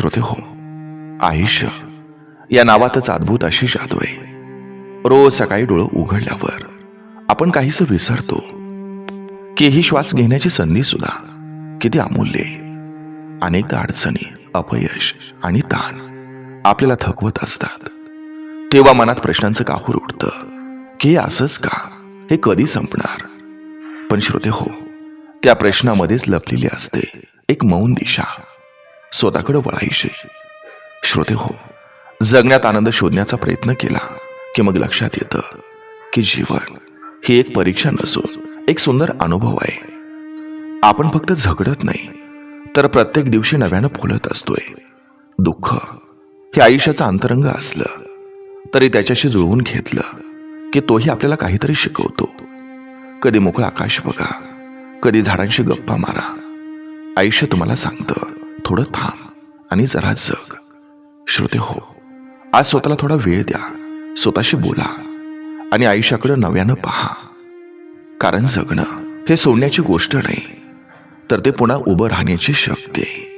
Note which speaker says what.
Speaker 1: श्रोते हो आयुष्य या नावातच अद्भुत अशी जादू आहे. रोज सकाळी डोळं उघडल्यावर आपण काहीच विसरतो. की ही श्वास घेण्याची संधी सुद्धा किती अमूल्य अनेकदा अडचणी अपयश आणि ताण आपल्याला थकवत असतात. तेव्हा मनात प्रश्नांचं काहूर उठतं की हे असंच का? हे कधी संपणार? पण श्रोते हो त्या प्रश्नामध्येच लपलेली असते एक मौन दिशा. स्वतःकडे वळायची. श्रोते हो जगण्यात आनंद शोधण्याचा प्रयत्न केला की मग लक्षात येतं की जीवन ही एक परीक्षा नसून एक सुंदर अनुभव आहे. आपण फक्त झगडत नाही तर प्रत्येक दिवशी नव्यानं फुलत असतोय. दुःख हे आयुष्याचं अंतरंग असलं तरी त्याच्याशी जुळवून घेतलं की तोही आपल्याला काहीतरी शिकवतो. कधी मोकळं आकाश बघा कधी झाडांशी गप्पा मारा. आयुष्य तुम्हाला सांगतं. थोडं थांब आणि जरा जग. श्रोते हो. आज स्वतःला थोडा वेळ द्या. स्वतःशी बोला आणि आयुष्याकडे नव्यानं पहा. कारण जगणं हे सोडण्याची गोष्ट नाही तर ते पुन्हा उभं राहण्याची शक्ती आहे.